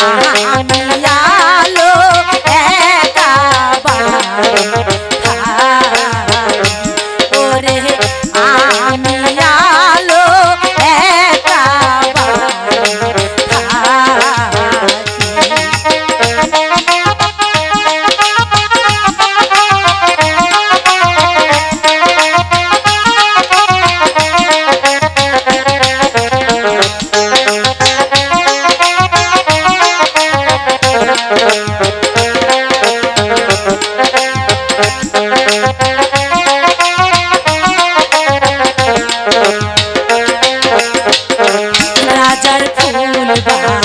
আমি Bye.